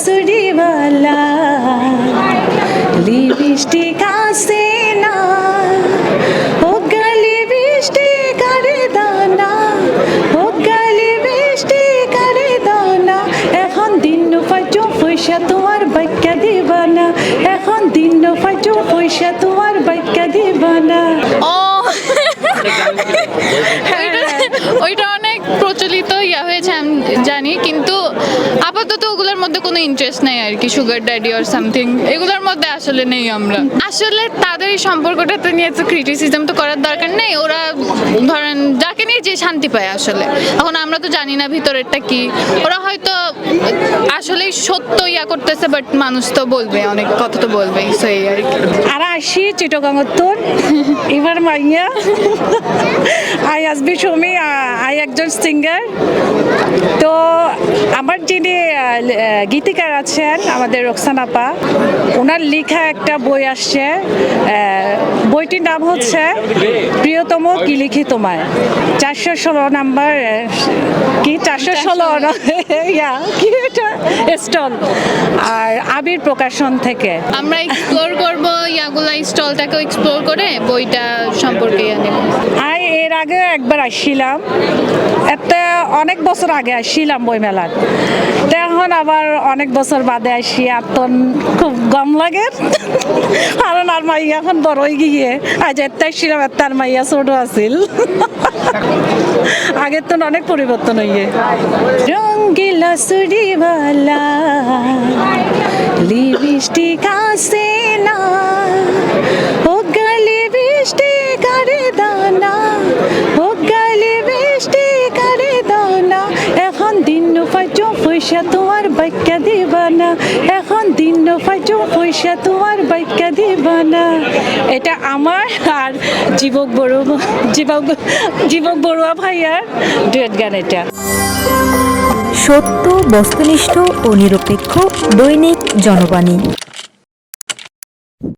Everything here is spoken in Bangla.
সুরিওয়ালা লিপস্টিক আসে না, ও গলি বৃষ্টি করে দানা, ও গলি বৃষ্টি করে দানা, এখন দিন পাইছো পয়সা তোমার বাক্যা দিবানা, এখন দিন পাইছো পয়সা তোমার বাক্যা দিবানা। ও ওইটা অনেক প্রচলিত ইয়া হয়েছে আমি জানি কিন্তু আপাতত ওগুলোর মধ্যে কোনো ইন্টারেস্ট নেই আর কি সুগার ড্যাডি অর সামথিং এগুলোর মধ্যে আসলে নেই আমরা। আসলে তাদের এই সম্পর্কটাতে নিয়ে তো ক্রিটিসিজম তো করার দরকার নেই ওরা ধরেন যাকে নিয়ে যে শান্তি পায় আসলে। এখন আমরা তো জানি না ভিতরেরটা কি ওরা হয়তো আসলেই সত্য ইয়া করতেছে বাট মানুষ তো বলবে অনেক কথা তো বলবেই সো এই আর কি। আর আসি চিটগাঙত্তর এবার মাইয়া। আই আসবি সমী আই একজন সিঙ্গার তো আমার যিনি গীতিকার আছেন আমাদের রোকসানাপা ওনার লেখা একটা বই আসছে বইটির নাম হচ্ছে প্রিয়তম কি লিখি তোমায়। চারশো ষোলো নাম্বার কি? চারশো ষোলো ইয়া কি এটা? স্টল। আর আবির প্রকাশন থেকে। আমরা এক্সপ্লোর করব ইয়াগুলা স্টলটাকে এক্সপ্লোর করে বইটা সম্পর্কে আর এর আগে একবার আসছিলাম। একটা অনেক বছর আগে আসছিলাম বইমেলার। তো এখন আবার অনেক বছর বাদে আসি আর তো খুব গম লাগে। কারণ আর মাইয়া এখন বড় হয়ে গিয়ে, আজ একটা আসছিলাম একটা আর মাইয়া ছোট আছিল। আগের তো অনেক পরিবর্তন হইয়ে। রঙ্গিলা সুরিওয়ালা, লিপস্টিক আসে না। পাইছো পয়সা তোমার বাক্যা দিবানা। এখন দিন পাইছো পয়সা তোমার বাক্যা দিবানা। এটা আমার আর জীবক বড় জীবক জীবক বড়ুয়া ভাইয়ার ডুয়েট গান এটা। সত্য, বস্তুনিষ্ঠ ও নিরপেক্ষ দৈনিক জনবাণী।